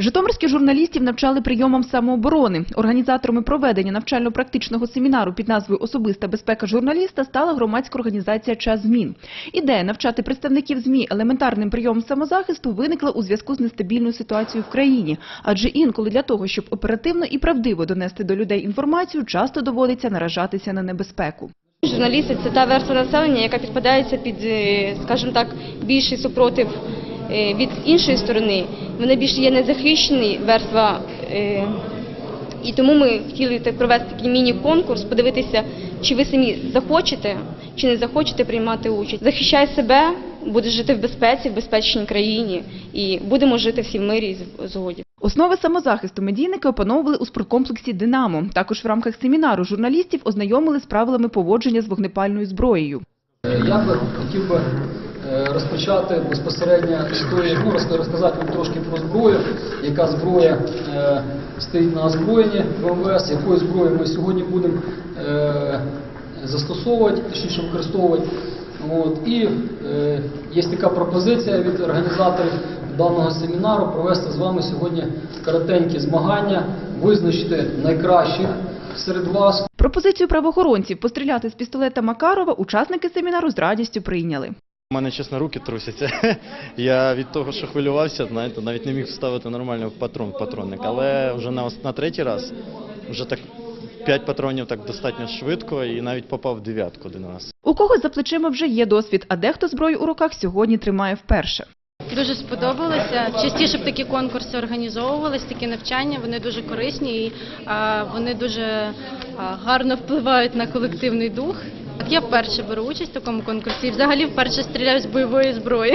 Житомирських журналістів навчали прийомам самооборони. Організаторами проведення навчально-практичного семінару під назвою Особиста безпека журналіста стала громадська організація Час змін. Ідея навчати представників ЗМІ елементарним прийомам самозахисту виникла у зв'язку з нестабільною ситуацією в країні. Адже інколи для того, щоб оперативно і правдиво донести до людей інформацію, часто доводиться наражатися на небезпеку. Журналісти це та верства населення, яка підпадається під, е, скажімо так, більший супротив е, від іншої сторони. Вони більше є незахищені верства. е, І тому ми хотіли так провести такий міні-конкурс, подивитися, чи ви самі захочете, чи не захочете приймати участь. Захищай себе, будеш жити в безпеці, в безпечній країні, і будемо жити всі в мирі і згоді. Основи самозахисту медійники опановували у спорткомплексі «Динамо». Також в рамках семінару журналістів ознайомили з правилами поводження з вогнепальною зброєю. Е, Я би хотів би розпочати безпосередньо тої, ну, розказати вам трошки про зброю, яка зброя е, стоїть на озброєнні в МВС, якою зброєю ми сьогодні будемо е, застосовувати, точніше використовувати. От, і е, є така пропозиція від організаторів даного семінару провести з вами сьогодні коротенькі змагання, визначити найкращих серед вас, Пропозицію правоохоронців постріляти з пістолета Макарова учасники семінару з радістю прийняли. У мене, чесно, руки трусяться. Я від того, що хвилювався, знаєте, навіть не міг вставити нормально патрон патронник. Але вже на, ос- на третій раз вже так п'ять патронів так достатньо швидко і навіть попав в дев'ятку один раз. У когось за плечима вже є досвід, а дехто зброю у руках сьогодні тримає вперше. Дуже сподобалося. Частіше б такі конкурси організовувались, такі навчання. Вони дуже корисні і а, вони дуже а, гарно впливають на колективний дух. Я вперше беру участь в такому конкурсі і взагалі вперше стріляю з бойової зброї.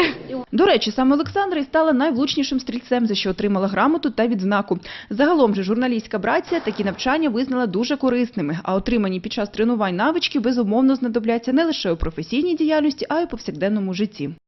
До речі, саме Олександра і стала найвлучнішим стрільцем, за що отримала грамоту та відзнаку. Загалом же журналістська брація такі навчання визнала дуже корисними, а отримані під час тренувань навички безумовно знадобляться не лише у професійній діяльності, а й у повсякденному житті.